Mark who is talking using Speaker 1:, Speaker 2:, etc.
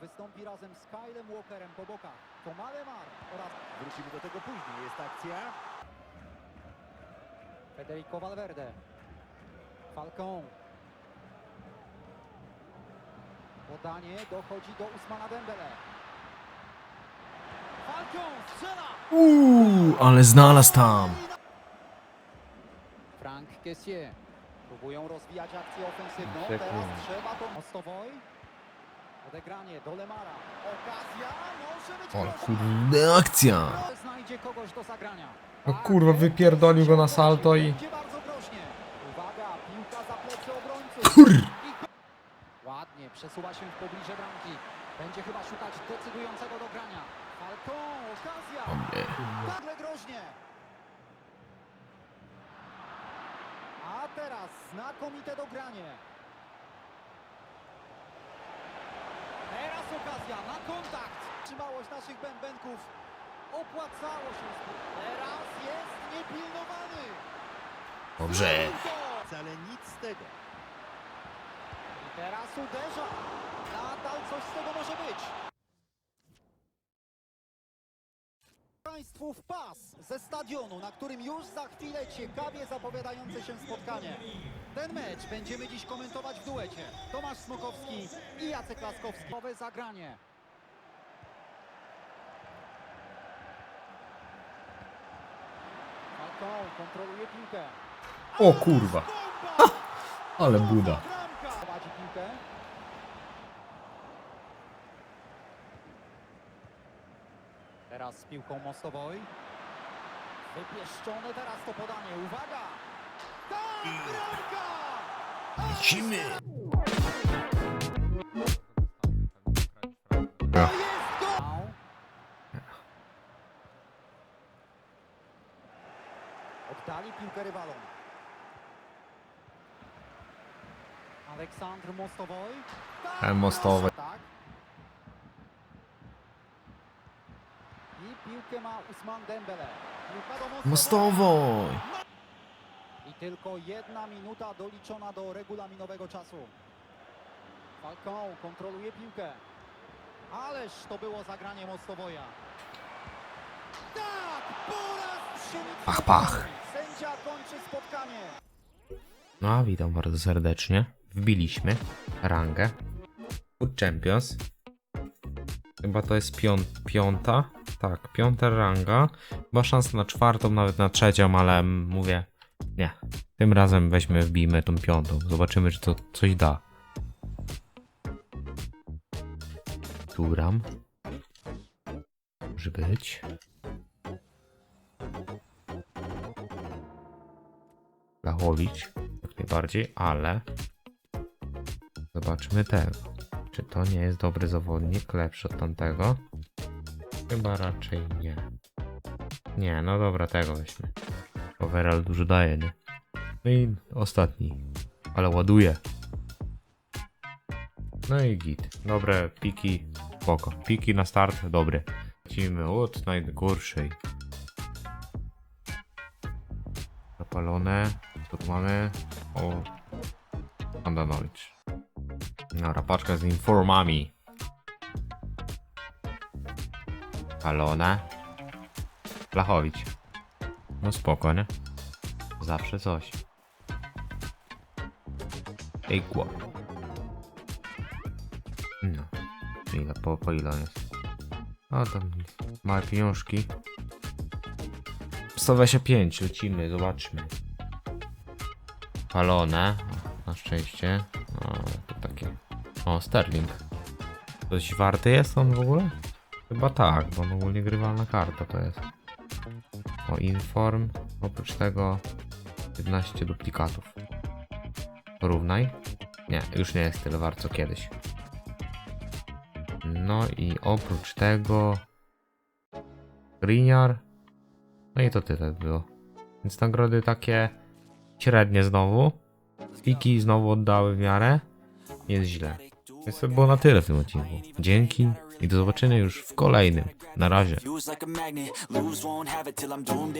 Speaker 1: wystąpi razem z Kylem Walkerem po bokach. To Malemar oraz
Speaker 2: Wrócimy do tego później. Jest akcja.
Speaker 1: Federico Valverde. Falcon. Podanie dochodzi do Usmana Dembele. Falcon strzela!
Speaker 3: Uuu, ale znalazł tam.
Speaker 1: Frank Kessier. Próbują rozwijać akcję ofensywną. Teraz trzeba to Mostowoj. Odegranie do Lemara. Okazja może być
Speaker 3: O kurde, akcja.
Speaker 1: Znajdzie kogoś do zagrania.
Speaker 3: No kurwa, wypierdolił go na salto i...
Speaker 1: Będzie bardzo groźnie. Uwaga, piłka za plecy obrońców.
Speaker 3: Kur...
Speaker 1: Ładnie, przesuwa się w pobliże bramki. Będzie chyba szukać decydującego do grania. Falcon, okazja.
Speaker 3: O nie.
Speaker 1: Nagle groźnie. A teraz znakomite dogranie. Teraz okazja na kontakt. Trzymałość naszych bębenków. Opłacało się. Teraz jest niepilnowany.
Speaker 3: Dobrze.
Speaker 2: Wcale nic z tego.
Speaker 1: I teraz uderza. Nadal coś z tego może być. Państwu w pas ze stadionu, na którym już za chwilę ciekawie zapowiadające się spotkanie. Ten mecz będziemy dziś komentować w duecie. Tomasz Smokowski i Jacek Laskowski. Nowe zagranie. Falcao kontroluje piłkę.
Speaker 3: O kurwa. Ale buda.
Speaker 1: Prowadzi piłkę. Teraz z piłką Mostowoj. Wypieszczone teraz to podanie. Uwaga! Tak! Bramka!
Speaker 3: Lecimy.
Speaker 1: To jest gol! Oddali piłkę rywalom. Aleksandr Mostowoj. Tak,
Speaker 3: Mostowy.
Speaker 1: Tak. I piłkę ma Usman Dembele.
Speaker 3: Mostowoj.
Speaker 1: I tylko jedna minuta doliczona do regulaminowego czasu. Falcon kontroluje piłkę. Ależ to było zagranie Mostowoja. Tak! Po raz
Speaker 3: Pach, pach.
Speaker 1: Sędzia kończy spotkanie.
Speaker 3: No, a witam bardzo serdecznie. Wbiliśmy rangę. Food Champions. Chyba to jest pią piąta. Tak, piąta ranga. Chyba szansa na czwartą, nawet na trzecią, ale mówię, nie. Tym razem weźmy, wbijmy tą piątą. Zobaczymy, czy to coś da. Turam. Może być. Lachowicz, jak najbardziej, ale zobaczmy tego. Czy to nie jest dobry zawodnik, lepszy od tamtego? Chyba raczej nie. Nie, no dobra, tego weźmy. Overall dużo daje, nie? No i ostatni, ale ładuje. No i git. Dobre piki, spoko. Piki na start, dobre. Lecimy od najgorszej. Zapalone. Co tu mamy? O. Andanowicz. Dobra, paczka z informami. Palone. Blachowicz. No spoko, nie? Zawsze coś. Equal. No. Ile, po, po ile on jest? O, tam małe pieniążki. 125, lecimy, zobaczmy. Palone, na szczęście. O, to takie. O, Sterling. Coś warty jest on w ogóle? Chyba tak, bo on ogólnie grywalna karta to jest. O, inform. Oprócz tego 15 duplikatów. Porównaj. Nie, już nie jest tyle wart co kiedyś. No i oprócz tego Griniar. No i to tyle było. Więc nagrody takie średnie znowu. Fiki znowu oddały w miarę. Nie jest źle. Więc to było na tyle w tym odcinku. Dzięki i do zobaczenia już w kolejnym. Na razie.